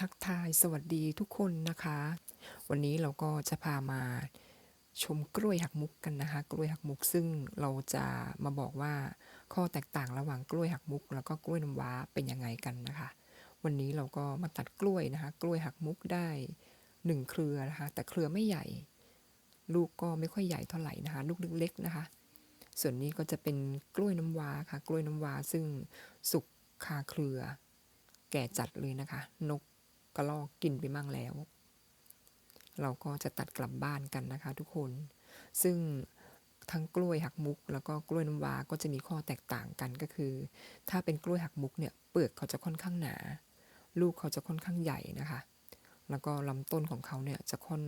ทักทายสวัสดีทุกคนนะคะ วันนี้เราก็จะพามาชมกล้วยหักมุกกันนะคะ กล้วยหักมุกซึ่งเราจะมาบอกว่าข้อแตกต่างระหว่างกล้วยหักมุก แล้วก็กล้วยน้ำว้าเป็นยังไงกันนะคะ วันนี้เราก็มาตัดกล้วยนะคะ กล้วยหักมุกได้หนึ่งเครือนะคะ แต่เครือไม่ใหญ่ ลูกก็ไม่ค่อยใหญ่เท่าไหร่นะคะ ลูกเล็กๆนะคะ ส่วนนี้ก็จะเป็นกล้วยน้ำว้าค่ะ กล้วยน้ำว้าซึ่งสุกคาเครือ แก่จัดเลยนะคะ นก กระรอกกินไปมั่งแล้ว เราก็จะตัดกลับบ้านกันนะคะ ทุกคน ซึ่งทั้งกล้วยหักมุก แล้วก็กล้วยน้ำว้าก็จะมีข้อแตกต่างกันก็คือ ถ้าเป็นกล้วยหักมุกเนี่ยเปลือกเขาจะค่อนข้างหนา ลูกเขาจะค่อนข้างใหญ่นะคะ แล้วก็ลำต้นของเขาเนี่ยจะค่อน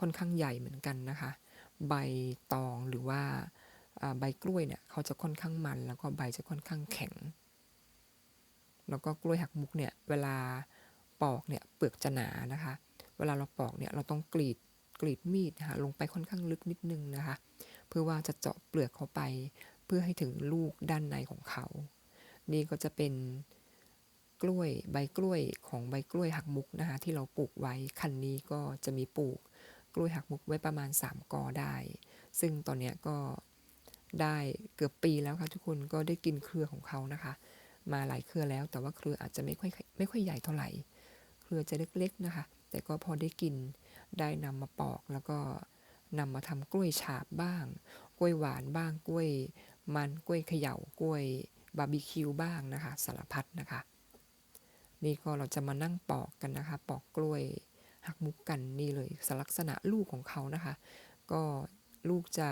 ค่อนข้างใหญ่เหมือนกันนะคะ ใบตองหรือว่าใบกล้วยเนี่ยเขาจะค่อนข้างมัน แล้วก็ใบจะค่อนข้างแข็ง แล้วก็กล้วยหักมุกเนี่ยเวลา ปอกเนี่ยเปลือกจะหนานะคะ เวลาเราปอกเนี่ยเราต้องกรีดกรีดมีดนะคะลงไปค่อนข้างลึกนิดนึงนะคะ เพื่อว่าจะเจาะเปลือกเข้าไป เพื่อให้ถึงลูกด้านในของเขา นี่ก็จะเป็นกล้วยใบกล้วยของใบกล้วยหักมุกนะคะที่เราปลูกไว้คันนี้ก็จะมีปลูกกล้วยหักมุกไว้ประมาณ 3 กอได้ ซึ่งตอนนี้ก็ได้เกือบปีแล้วค่ะทุกคนก็ได้กินเครือของเขานะคะ มาหลายเครือแล้วแต่ว่าเครืออาจจะไม่ค่อยไม่ค่อยใหญ่เท่าไหร่ เครือจะเล็กๆนะคะ แต่ก็พอได้กินได้นำมาปอกแล้วก็นำมาทำกล้วยฉาบบ้าง กล้วยหวานบ้างกล้วยมันกล้วยเขย่ากล้วยบาร์บีคิวบ้างนะคะ สารพัดนะคะ นี่ก็เราจะมานั่งปอกกันนะคะ ปอกกล้วยหักมุกกันนี่เลยลักษณะลูกของเขานะคะ ก็ลูกจะ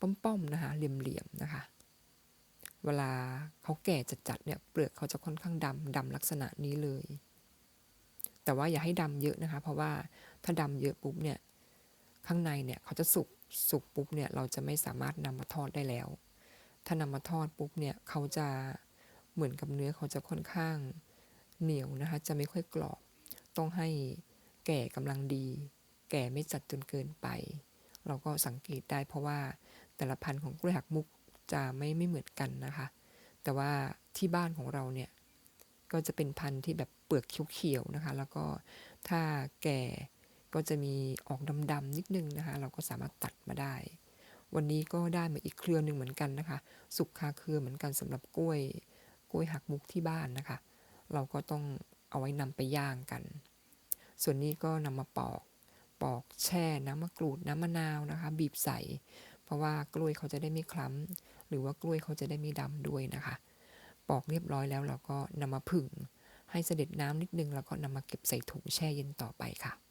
ป้อมๆนะคะเหลี่ยมๆนะคะ เวลาเขาแก่จัดๆเนี่ยเปลือกเขาจะค่อนข้างดำดำลักษณะนี้เลย แต่ว่าอย่าให้ดำเยอะนะคะ เพราะว่าถ้าดำเยอะปุ๊บเนี่ยข้างในเนี่ยเขาจะสุกสุกปุ๊บเนี่ยเราจะไม่สามารถนำมาทอดได้แล้ว ถ้านำมาทอดปุ๊บเนี่ยเขาจะเหมือนกับเนื้อเขาจะค่อนข้างเหนียวนะคะ จะไม่ค่อยกรอบ ต้องให้แก่กำลังดี แก่ไม่จัดจนเกินไป เราก็สังเกตได้เพราะว่าแต่ละพันธุ์ของกล้วยหักมุกจะไม่ไม่เหมือนกันนะคะ แต่ว่าที่บ้านของเราเนี่ย ก็จะเป็นพันธุ์ที่แบบเปลือกเขียวๆนะคะ แล้วก็ถ้าแก่ก็จะมีออกดำๆนิดนึงนะคะ เราก็สามารถตัดมาได้ วันนี้ก็ได้มาอีกเครือหนึ่งเหมือนกันนะคะ สุกคาเครือเหมือนกันสำหรับกล้วย กล้วยหักมุกที่บ้านนะคะ เราก็ต้องเอาไว้นำไปย่างกัน ส่วนนี้ก็นำมาปอกปอกแช่น้ำมะกรูดน้ำมะนาวนะคะ บีบใส่ เพราะว่ากล้วยเขาจะได้ไม่คล้ำหรือว่ากล้วยเขาจะได้ไม่ดำด้วยนะคะ ปอกเรียบร้อยแล้วเราก็นำมาผึ่ง ให้เสด็จน้ำนิดนึงแล้วก็นำมาเก็บใส่ถุงแช่เย็นต่อไปค่ะ